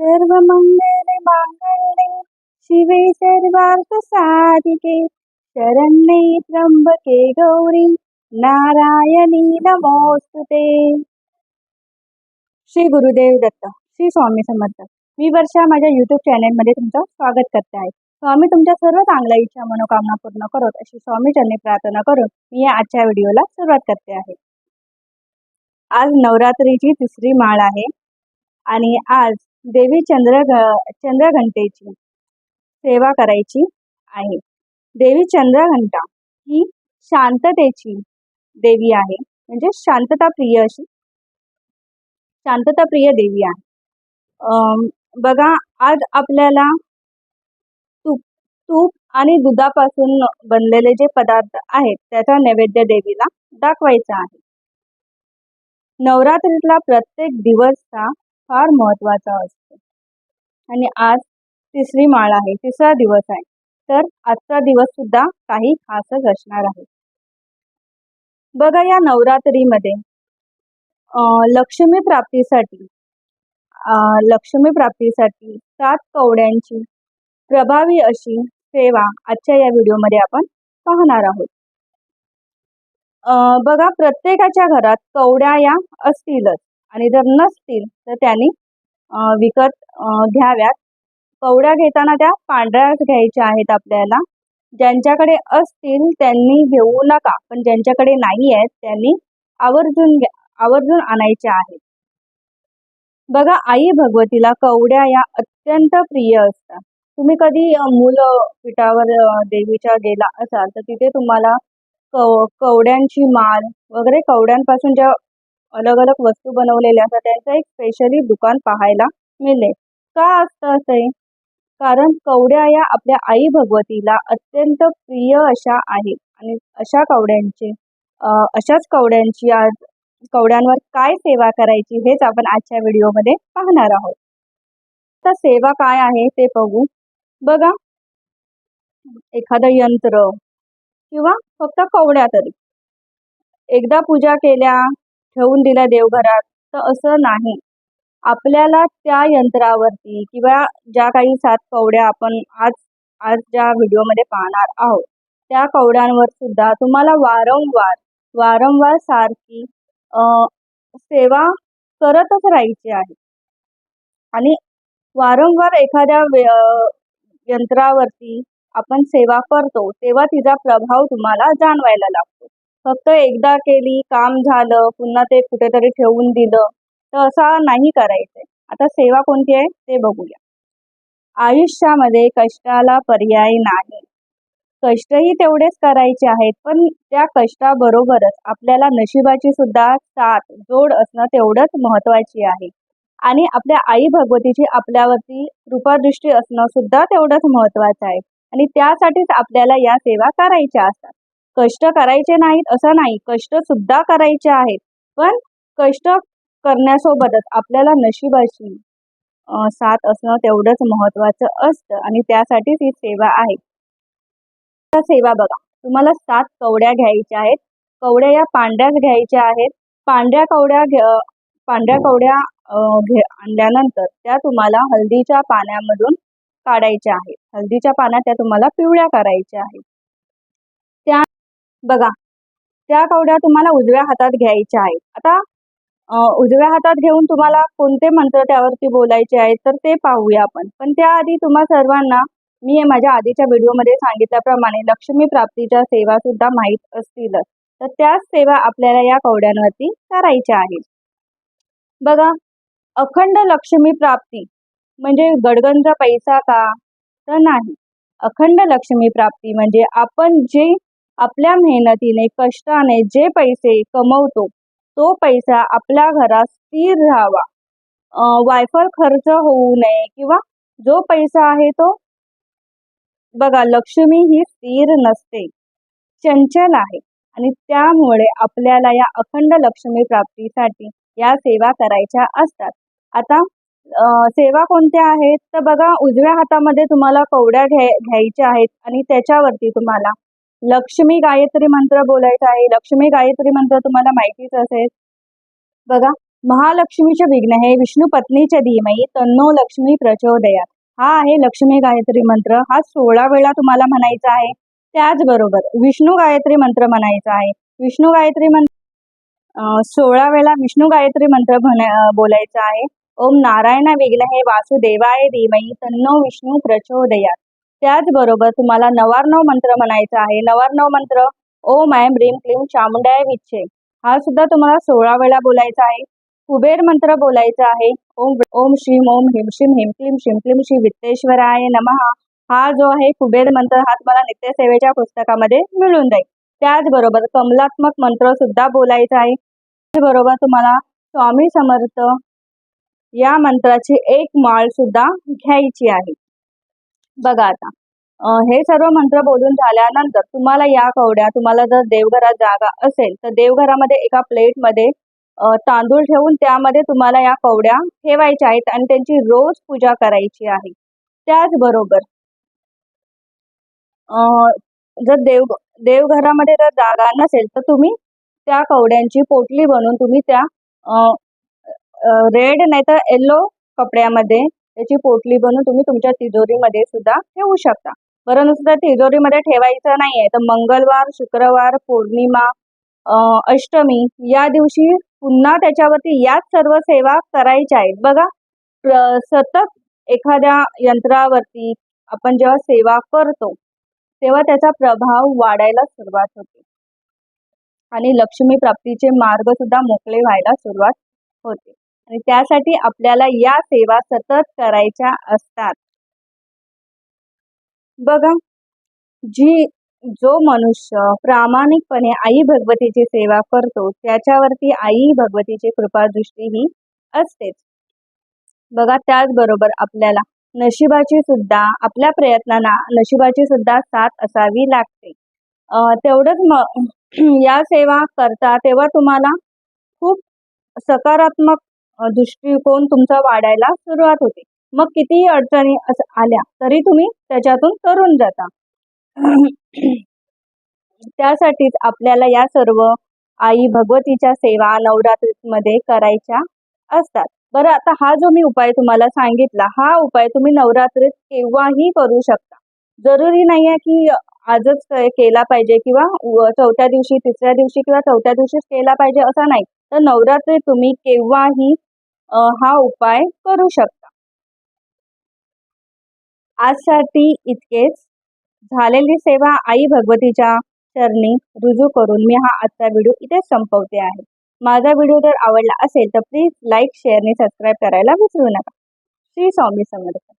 सर्व मंगल मांगल्ये शिवे सर्वार्थ साधिके शरण्ये त्र्यंबके गौरी नारायणी नमोस्तुते. श्री गुरुदेव दत्त श्री स्वामी समर्थ. मी वर्षा माझ्या युट्यूब चॅनेलमध्ये तुमचं स्वागत करते आहे. स्वामी तुमच्या सर्व चांगल्या इच्छा मनोकामना पूर्ण करत अशी स्वामी चरणी प्रार्थना करून मी या आजच्या व्हिडिओला सुरुवात करते आहे. आज नवरात्रीची तिसरी माळ आहे आणि आज देवी चंद्र चंद्रघंटेची सेवा करायची आहे. देवी चंद्रघंटा ही शांततेची देवी आहे. म्हणजे शांतता प्रिय अशी शांतता प्रिय देवी आहे. बघा आज आपल्याला तूप तूप आणि दुधापासून बनलेले जे पदार्थ आहेत त्याचा नैवेद्य देवीला दाखवायचा आहे. नवरात्रीतला प्रत्येक दिवसचा फार महत्त्वाचा असतो. आणि आज तिसरी माळ आहे तिसरा दिवस आहे. तर आजचा दिवस सुद्धा काही खासच असणार आहे. बघा या नवरात्रीमध्ये लक्ष्मी प्राप्तीसाठी लक्ष्मी प्राप्तीसाठी सात कवड्यांची प्रभावी अशी सेवा आजच्या या व्हिडिओमध्ये आपण पाहणार आहोत. बघा प्रत्येकाच्या घरात कवड्या या असतीलच. आणि जर नसतील तर त्यांनी विकत घ्याव्यात. कवड्या घेताना त्या पांढऱ्याच घ्यायच्या आहेत आपल्याला. ज्यांच्याकडे असतील त्यांनी घेऊ नका. पण ज्यांच्याकडे नाही आहेत त्यांनी आवर्जून घ्या आवर्जून आणायच्या आहेत. बघा आई भगवतीला कवड्या या अत्यंत प्रिय असतात. तुम्ही कधी मुलं पिठावर देवीच्या गेला असाल तर तिथे तुम्हाला कव कवड्यांची माळ वगैरे कवड्यांपासून ज्या अलग अलग वस्तू बनवलेल्या असतात त्यांचं एक स्पेशली दुकान पाहायला मिळेल. का असतं असे? कारण कवड्या या आपल्या आई भगवतीला अत्यंत प्रिय अशा आहेत. आणि अशा कवड्यांचे अशाच कवड्यांची आज कवड्यांवर काय सेवा करायची हेच आपण आजच्या व्हिडिओमध्ये पाहणार आहोत. तर सेवा काय आहे ते बघू. बघा. एखादं यंत्र किंवा फक्त कवड्या तरी. एकदा पूजा केल्या ठेवून दिल्या देवघरात तर असं नाही. आपल्याला त्या यंत्रावरती किंवा ज्या काही सात कवड्या आपण आज आज ज्या व्हिडिओमध्ये पाहणार आहोत त्या कवड्यांवर सुद्धा तुम्हाला वारंवार वारंवार सारखी सेवा करतच राहायची आहे. आणि वारंवार एखाद्या यंत्रावरती आपण सेवा करतो तेव्हा तिचा प्रभाव तुम्हाला जाणवायला लागतो. फक्त एकदा केली काम झालं पुन्हा ते कुठेतरी ठेवून दिलं तर असा नाही करायचंय. आता सेवा कोणती आहे ते बघूया. आयुष्यामध्ये कष्टाला पर्याय नाही. कष्टही तेवढेच करायचे आहेत पण त्या कष्टाबरोबरच आपल्याला नशिबाची सुद्धा साथ जोड असणं तेवढंच महत्वाची आहे. आणि आपल्या आई भगवतीची आपल्यावरती कृपादृष्टी असणं सुद्धा तेवढंच महत्वाचं आहे. आणि त्यासाठीच आपल्याला या सेवा करायच्या असतात. कष्ट करायचे नाहीत असं नाही. कष्ट सुद्धा करायचे आहेत. पण कष्ट करण्यासोबतच आपल्याला नशिबाशी साथ असणं तेवढंच महत्वाचं असतं आणि त्यासाठीच ही सेवा आहे. सेवा बघा. तुम्हाला सात कवड्या घ्यायच्या आहेत. कवड्या या पांढऱ्याच घ्यायच्या आहेत. पांढऱ्या कवड्या घ्या पांढऱ्या कवड्या घे आणल्यानंतर त्या तुम्हाला हळदीच्या पाण्यामधून काढायच्या आहेत. हळदीच्या पाण्यात त्या तुम्हाला पिवळ्या करायच्या आहेत. त्या बघा त्या कवड्या तुम्हाला उजव्या हातात घ्यायच्या आहेत. आता उजव्या हातात घेऊन तुम्हाला कोणते मंत्र त्यावरती बोलायचे आहेत तर ते पाहूया आपण. पण त्याआधी तुम्हा सर्वांना मी माझ्या आधीच्या व्हिडिओमध्ये सांगितल्याप्रमाणे लक्ष्मी प्राप्तीच्या सेवा सुद्धा माहीत असतीलच. तर त्याच सेवा आपल्याला या कवड्यांवरती करायच्या आहेत. बघा अखंड लक्ष्मी प्राप्ती म्हणजे गडगंज पैसा का? तर नाही. अखंड लक्ष्मी प्राप्ती म्हणजे आपण जे आपल्या मेहनतीने कष्टाने जे पैसे कमवतो तो पैसा आपल्या घरात स्थिर राहावा. वायफळ खर्च होऊ नये किंवा जो पैसा आहे तो बघा लक्ष्मी ही स्थिर नसते. चंचल आहे आणि त्यामुळे आपल्याला या अखंड लक्ष्मी प्राप्तीसाठी या सेवा करायच्या असतात. आता सेवा कोणत्या आहेत? तर बघा उजव्या हातामध्ये तुम्हाला कवड्या घ्याय घ्यायच्या आहेत आणि त्याच्यावरती तुम्हाला लक्ष्मी गायत्री मंत्र बोलायचा आहे. लक्ष्मी गायत्री मंत्र तुम्हाला माहितीच असेल. बघा महालक्ष्मीचे विघ्न हे विष्णू पत्नीच्या धीमही तन्नो लक्ष्मी प्रचोदयात. हा आहे लक्ष्मी गायत्री मंत्र. हा सोळा वेळा तुम्हाला म्हणायचा आहे. त्याचबरोबर विष्णू गायत्री मंत्र म्हणायचा आहे. विष्णू गायत्री मंत्र सोळा वेळा विष्णू गायत्री मंत्र बोलायचा आहे. ओम नारायण विघ्नहे वासुदेवाय धीमही तन्नो विष्णू प्रचोदयात. त्याचबरोबर तुम्हाला नवार्णव मंत्र म्हणायचा आहे. नवारनव मंत्र ओम आय ब्रीम क्लीम चामुंडाय विच्छे. हा सुद्धा तुम्हाला सोळा वेळा बोलायचा आहे. कुबेर मंत्र बोलायचा आहे. ओम ओम श्रीम ओम हिम श्रीम हिम क्लीम श्रीम क्लीम श्री वित्तेश्वराय नमः. हा जो आहे कुबेर मंत्र हा तुम्हाला नित्यसेवेच्या पुस्तकामध्ये मिळून जाईल. त्याचबरोबर कमलात्मक मंत्र सुद्धा बोलायचा आहे. त्याचबरोबर तुम्हाला स्वामी समर्थ या मंत्राची एक माळ सुद्धा घ्यायची आहे. बघा आता. हे सर्व मंत्र बोलून झाल्यानंतर तुम्हाला या कवड्या तुम्हाला जर देवघरात जागा असेल तर देवघरामध्ये एका प्लेटमध्ये तांदूळ ठेवून त्यामध्ये तुम्हाला या कवड्या ठेवायच्या आहेत आणि त्यांची रोज पूजा करायची आहे. त्याचबरोबर जर देव देवघरामध्ये जर जागा नसेल तर तुम्ही त्या कवड्यांची पोटली बनवून तुम्ही त्या रेड नाही तर येल्लो कपड्यामध्ये त्याची पोटली बनवून तुम्ही तुमच्या तिजोरीमध्ये सुद्धा ठेवू शकता. परंतु नुसतं तिजोरीमध्ये ठेवायचं नाहीये. तर मंगळवार शुक्रवार पौर्णिमा अष्टमी या दिवशी पुन्हा त्याच्यावरती याच सर्व सेवा करायच्या आहेत. बघा प्र- सतत एखाद्या यंत्रावरती आपण जेव्हा सेवा करतो तेव्हा त्याचा प्रभाव वाढायला सुरुवात होते. आणि लक्ष्मी प्राप्तीचे मार्ग सुद्धा मोकळे व्हायला सुरुवात होते. आणि त्यासाठी आपल्याला या सेवा सतत करायच्या असतात. बघा जी जो मनुष्य प्रामाणिकपणे आई भगवतीची सेवा करतो त्याच्यावरती आई भगवतीची कृपादृष्टी ही असतेच. बघा त्याचबरोबर आपल्याला नशिबाची सुद्धा आपल्या प्रयत्नांना नशिबाची सुद्धा साथ असावी लागते. तेवढंच म या सेवा करता तेव्हा तुम्हाला खूप सकारात्मक दृष्टिकोन तुमचा वाढायला सुरुवात होते. मग कितीही अडचणी असं आल्या तरी तुम्ही त्याच्यातून तरुण जाता. त्यासाठीच आपल्याला या सर्व आई भगवतीच्या सेवा नवरात्रीमध्ये करायच्या असतात. बरं आता हा जो मी उपाय तुम्हाला सांगितला हा उपाय तुम्ही नवरात्रीत केव्हाही करू शकता. जरुरी नाही आहे की आजच केला पाहिजे किंवा व- चौथ्या दिवशी तिसऱ्या दिवशी किंवा चौथ्या दिवशीच केला पाहिजे असं नाही. तर नवरात्रीत तुम्ही केव्हाही हा उपाय करू शकता. आजसाठी इतकेच. झालेली सेवा आई भगवतीच्या चरणी रुजू करून मी हा आजचा व्हिडिओ इथे संपवते आहे. माझा व्हिडिओ जर आवडला असेल तर प्लीज लाईक शेअर आणि सबस्क्राईब करायला विसरू नका. श्री स्वामी समर्थ.